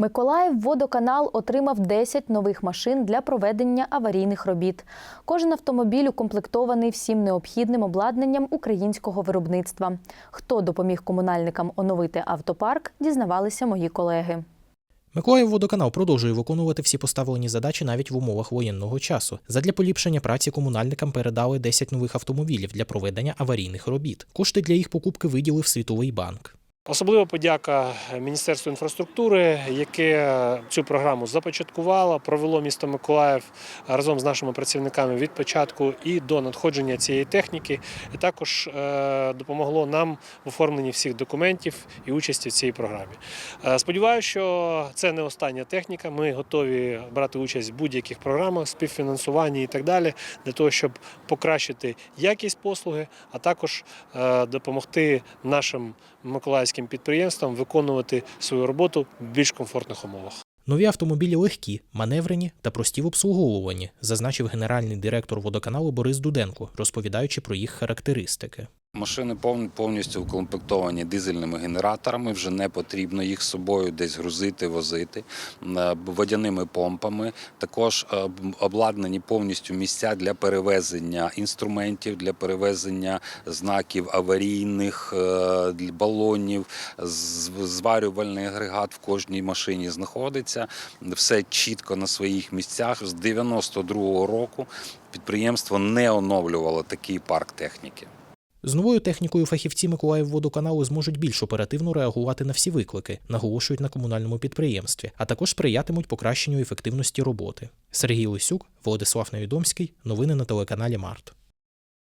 Миколаїв водоканал отримав 10 нових машин для проведення аварійних робіт. Кожен автомобіль укомплектований всім необхідним обладнанням українського виробництва. Хто допоміг комунальникам оновити автопарк, дізнавалися мої колеги. Миколаївводоканал продовжує виконувати всі поставлені задачі навіть в умовах воєнного часу. Задля поліпшення праці комунальникам передали 10 нових автомобілів для проведення аварійних робіт. Кошти для їх покупки виділив Світовий банк. Особлива подяка Міністерству інфраструктури, яке цю програму започаткувало, провело місто Миколаїв разом з нашими працівниками від початку і до надходження цієї техніки, і також е, допомогло нам в оформленні всіх документів і участі в цій програмі. Е, Сподіваюся, що це не остання техніка. Ми готові брати участь в будь-яких програмах, співфінансуванні і так далі, для того, щоб покращити якість послуги, а також е, допомогти нашим миколаївським підприємствам виконувати свою роботу в більш комфортних умовах. Нові автомобілі легкі, маневрені та прості в обслуговуванні, зазначив генеральний директор водоканалу Борис Дуденко, розповідаючи про їх характеристики. Машини повністю укомплектовані дизельними генераторами. Вже не потрібно їх з собою десь грузити, возити Е, водяними помпами. Також е, обладнані повністю місця для перевезення інструментів, для перевезення знаків аварійних е, балонів. Зварювальний агрегат в кожній машині знаходиться. Все чітко на своїх місцях. З 92-го року підприємство не оновлювало такий парк техніки. З новою технікою фахівці Миколаївводоканалу зможуть більш оперативно реагувати на всі виклики, наголошують на комунальному підприємстві, а також сприятимуть покращенню ефективності роботи. Сергій Лисюк, Владислав Невідомський. Новини на телеканалі Март.